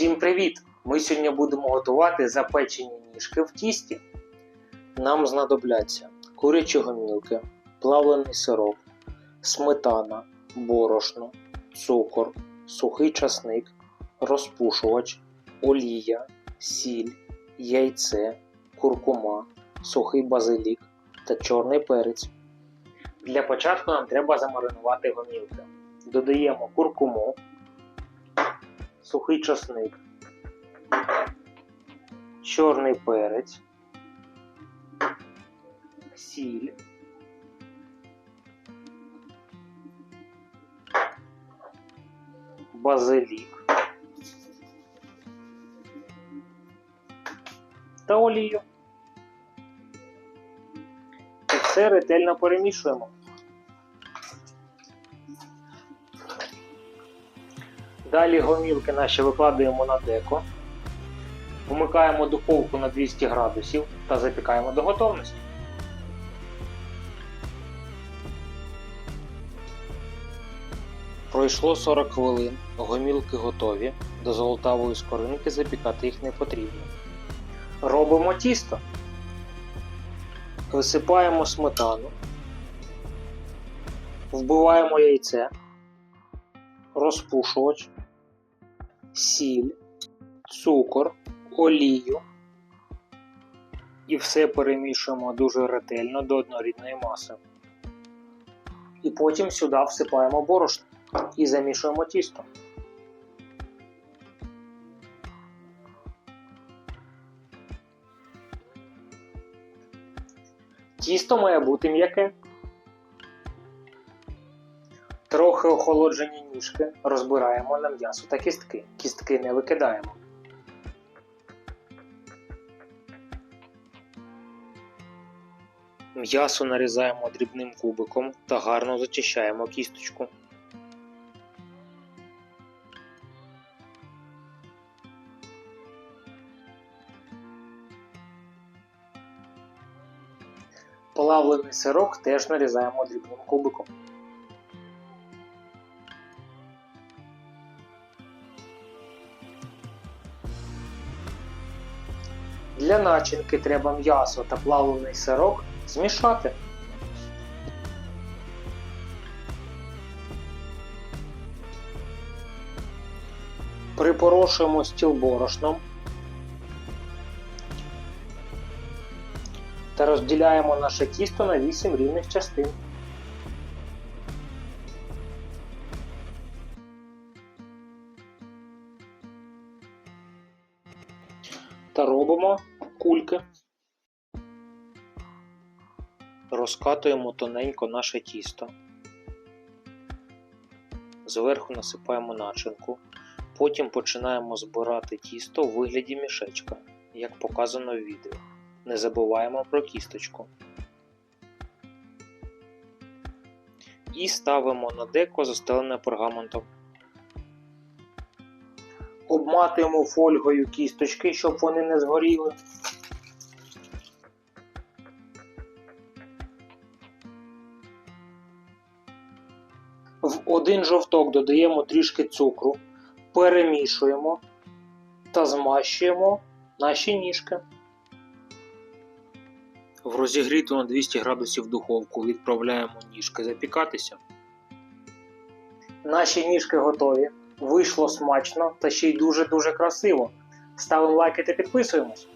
Всім привіт! Ми сьогодні будемо готувати запечені ніжки в тісті. Нам знадобляться курячі гомілки, плавлений сироп, сметана, борошно, цукор, сухий часник, розпушувач, олія, сіль, яйце, куркума, сухий базилік та чорний перець. Для початку нам треба замаринувати гомілки. Додаємо куркуму, сухий часник, чорний перець, сіль, базилік та олію. І все ретельно перемішуємо. Далі гомілки наші викладаємо на деко. Вмикаємо духовку на 200 градусів та запікаємо до готовності. Пройшло 40 хвилин, гомілки готові, до золотавої скоринки запікати їх не потрібно. Робимо тісто. Висипаємо сметану, вбиваємо яйце, розпушувач, сіль, цукор, олію і все перемішуємо дуже ретельно до однорідної маси. І потім сюди всипаємо борошно і замішуємо тісто. Тісто має бути м'яке. Трохи охолоджені ніжки розбираємо на м'ясо та кістки. Кістки не викидаємо. М'ясо нарізаємо дрібним кубиком та гарно зачищаємо кісточку. Плавлений сирок теж нарізаємо дрібним кубиком. Для начинки треба м'ясо та плавлений сирок змішати. Припорошуємо стіл борошном та розділяємо наше тісто на 8 рівних частин. Та робимо кульки. Розкатуємо тоненько наше тісто. Зверху насипаємо начинку. Потім починаємо збирати тісто у вигляді мішечка, як показано в відео. Не забуваємо про кісточку. І ставимо на деко застелене пергаментом. Обматуємо фольгою кісточки, щоб вони не згоріли. В один жовток додаємо трішки цукру, перемішуємо та змащуємо наші ніжки. В розігріту на 200 градусів духовку відправляємо ніжки запікатися. Наші ніжки готові. Вийшло смачно та ще й дуже-дуже красиво. Ставимо лайки та підписуємось.